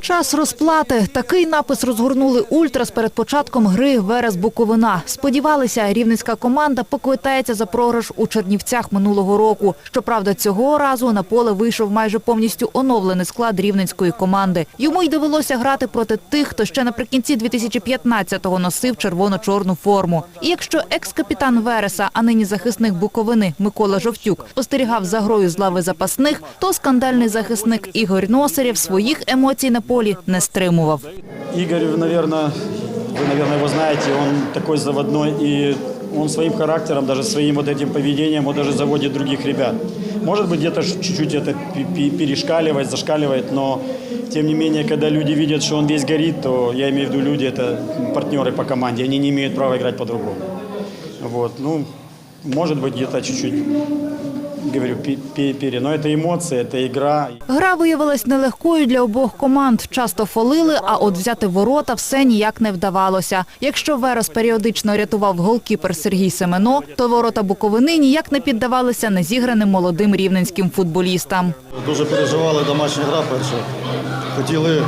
Час розплати. Такий напис розгорнули ультрас перед початком гри Верес Буковина. Сподівалися, рівненська команда поквитається за програш у Чернівцях минулого року. Щоправда, цього разу на поле вийшов майже повністю оновлений склад рівненської команди. Йому й довелося грати проти тих, хто ще наприкінці 2015-го носив червоно-чорну форму. І якщо екс-капітан Вереса, а нині захисник Буковини Микола Жовтюк спостерігав за грою з лави запасних, то скандальний захисник Ігор Носарєв своїх емоцій на полі не стримував. Игорь, наверное, вы, наверное, его знаете, он такой заводной, и он своим характером, даже своим вот этим поведением, он даже заводит других ребят. Может быть, где-то ж- чуть-чуть это пе- пе- перешкаливает, зашкаливает, но тем не менее, когда люди видят, что он весь горит, то я имею в виду люди, это партнеры по команде, они не имеют права играть по-другому. Вот, ну, может быть, где-то чуть-чуть, говорю, пе- пе- пере, но это эмоции, это игра. Гра виявилась нелегкою для обох команд. Часто фолили, а от взяти ворота все ніяк не вдавалося. Якщо Верес періодично рятував голкіпер Сергій Семено, то ворота Буковини ніяк не піддавалися незіграним молодим рівненським футболістам. Дуже переживали домашня гра перша. Хотіли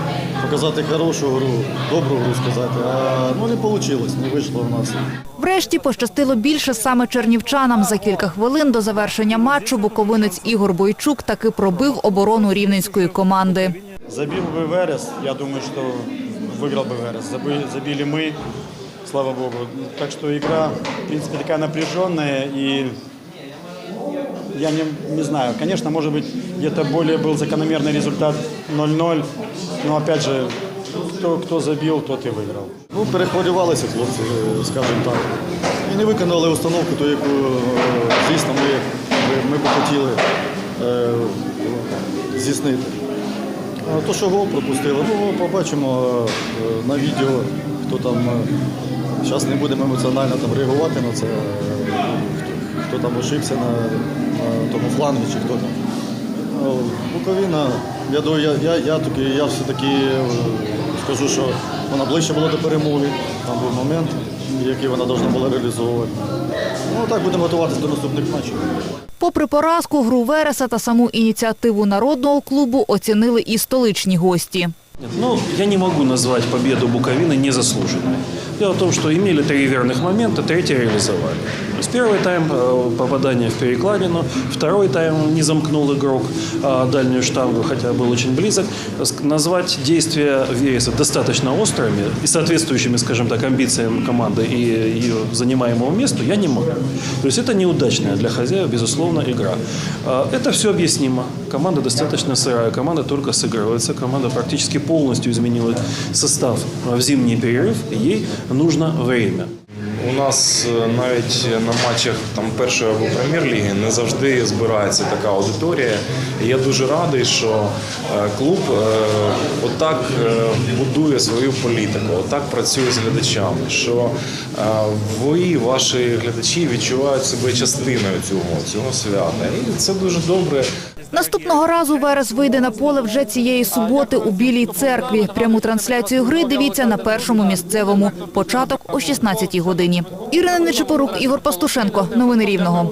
показати хорошу гру, добру гру сказати, а ну не вийшло, не вийшло в нас. Врешті пощастило більше саме чернівчанам. За кілька хвилин до завершення матчу буковинець Ігор Бойчук таки пробив оборону рівненської команди. Забил бы Верес, я думаю, что выиграл бы Верес. Забили, забили мы, слава богу. Так что игра, в принципе, такая напряженная и я не, не знаю, конечно, может быть, где-то более был закономерный результат 0-0, но опять же, кто, кто забил, тот и выиграл. Ну, перехвилювалися хлопці, е, скажімо так. І не виконали установку, ту, яку, е, звісно, ми, ми, б хотіли е, здійснити. А то, що гол пропустили, ну, побачимо е, на відео, хто там. Зараз не будемо емоціонально там реагувати на це, хто, хто там ошибся на, на тому флангі чи хто там. Ну, Буковина, я думаю, я, я, я, таки, я все-таки е, скажу, що вона ближче була до перемоги. Там був момент, який вона повинна була реалізовувати. Ну так будемо готуватися до наступних матчів. Попри поразку, гру Вереса та саму ініціативу народного клубу оцінили і столичні гості. Ну, я не могу назвать победу Буковины незаслуженной. Дело в том, что имели три верных момента, третий реализовали. То есть первый тайм э, попадание в перекладину, второй тайм не замкнул игрок а, дальнюю штангу, хотя был очень близок. Назвать действия Вереса достаточно острыми и соответствующими, скажем так, амбициям команды и ее занимаемому месту я не могу. То есть это неудачная для хозяев, безусловно, игра. А, Это все объяснимо. Команда достаточно сырая, команда только сыгрывается, команда практически полностью изменила состав в зимний перерыв, и ей нужно время. У нас е, навіть на матчах там першої або прем'єр-ліги не завжди збирається така аудиторія. Я дуже радий, що е, клуб е, отак будує свою політику, отак працює з глядачами. Що ви, ваші глядачі, відчувають себе частиною цього, цього свята. І це дуже добре. Наступного разу Верес вийде на поле вже цієї суботи у Білій церкві. Пряму трансляцію гри дивіться на першому місцевому. Початок о 16-й годині. Ірина Нечипорук, Ігор Пастушенко. Новини Рівного.